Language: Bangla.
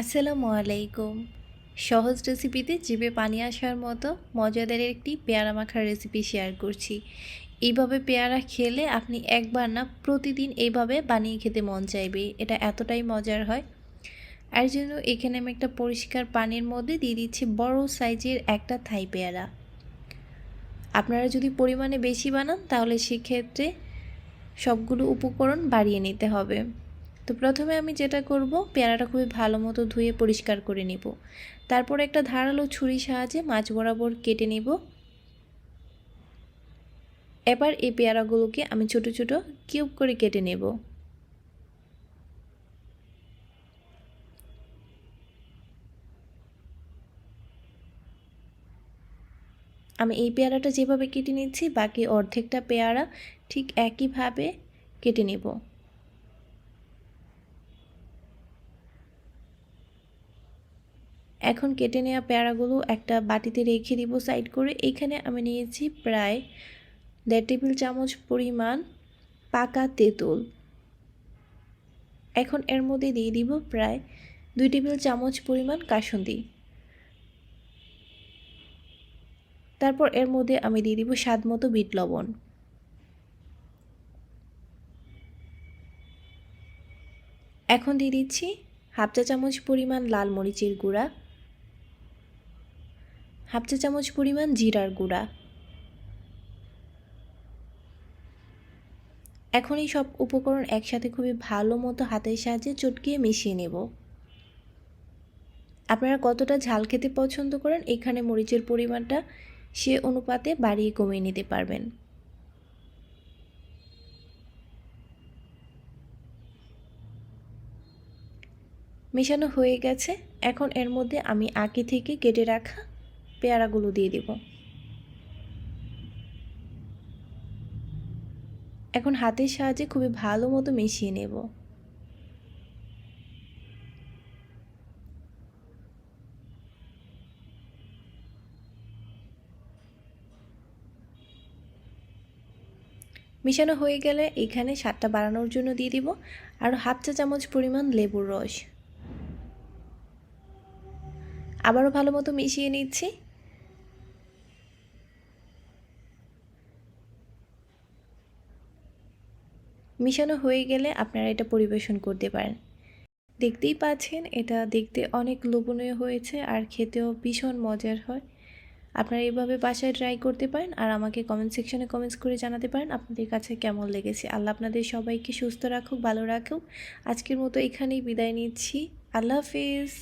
আসসালামু আলাইকুম। সহজ রেসিপিতে জিভে পানি আসার মতো মজাদার একটি পেয়ারা মাখার রেসিপি শেয়ার করছি। এইভাবে পেয়ারা খেলে আপনি একবার না প্রতিদিন এইভাবে বানিয়ে খেতে মন চাইবে। এটা এতটাই মজার হয়। আর জন্য এখানে আমি একটা পরিষ্কার পানির মধ্যে দিয়ে দিচ্ছি বড় সাইজের একটা থাই পেয়ারা। আপনারা যদি পরিমাণে বেশি বানান তাহলে সেক্ষেত্রে সবগুলো উপকরণ বাড়িয়ে নিতে হবে। তো প্রথমে আমি যেটা করব, পেয়ারাটা খুবই ভালো মতো ধুয়ে পরিষ্কার করে নিব। তারপর একটা ধারালো ছুরির সাহায্যে মাছ বরাবর কেটে নেব। এবার এই পেয়ারাগুলোকে আমি ছোট ছোট কিউব করে কেটে নেব। আমি এই পেয়ারাটা যেভাবে কেটে নিচ্ছি, বাকি অর্ধেকটা পেয়ারা ঠিক একইভাবে কেটে নেব। এখন কেটে নেওয়া পেয়ারাগুলো একটা বাটিতে রেখে দিব সাইড করে। এইখানে আমি নিয়েছি প্রায় দেড় টেবিল চামচ পরিমাণ পাকা তেঁতুল। এখন এর মধ্যে দিয়ে দিব প্রায় দুই টেবিল চামচ পরিমাণ কাসুন্দি। তারপর এর মধ্যে আমি দিয়ে দিব স্বাদ মতো বিট লবণ। এখন দিয়ে দিচ্ছি হাফ চা চামচ পরিমাণ লাল মরিচের গুঁড়া। হাফ চা চামচ পরিমাণ জিরার গুঁড়া। এখন এই সব উপকরণ একসাথে খুবই ভালো মতো হাতের সাহায্যে চটকিয়ে মিশিয়ে নেব। আপনারা কতটা ঝাল খেতে পছন্দ করেন, এখানে মরিচের পরিমাণটা সে অনুপাতে বাড়িয়ে কমিয়ে নিতে পারবেন। মেশানো হয়ে গেছে। এখন এর মধ্যে আমি আগে থেকে কেটে রাখা পেয়ারাগুলো দিয়ে দেব। এখন হাতের সাহায্যে খুবই ভালো মতো মিশিয়ে নেব। মিশানো হয়ে গেলে এখানে স্বাদটা বাড়ানোর জন্য দিয়ে দিব আর হাফ চা চামচ পরিমাণ লেবুর রস। আবারও ভালো মতো মিশিয়ে নিচ্ছি। মিশানো হয়ে গেলে আপনারা এটা পরিবেশন করতে পারেন। দেখতেই পাচ্ছেন, এটা দেখতে অনেক লোভনীয় হয়েছে আর খেতেও ভীষণ মজার হয়। আপনারা এভাবে বাসায় ট্রাই করতে পারেন আর আমাকে কমেন্ট সেকশনে কমেন্টস করে জানাতে পারেন আপনাদের কাছে কেমন লেগেছে। আল্লাহ আপনাদের সবাইকে সুস্থ রাখুক, ভালো রাখুক। আজকের মতো এখানেই বিদায় নিচ্ছি। আল্লাহ হাফিজ।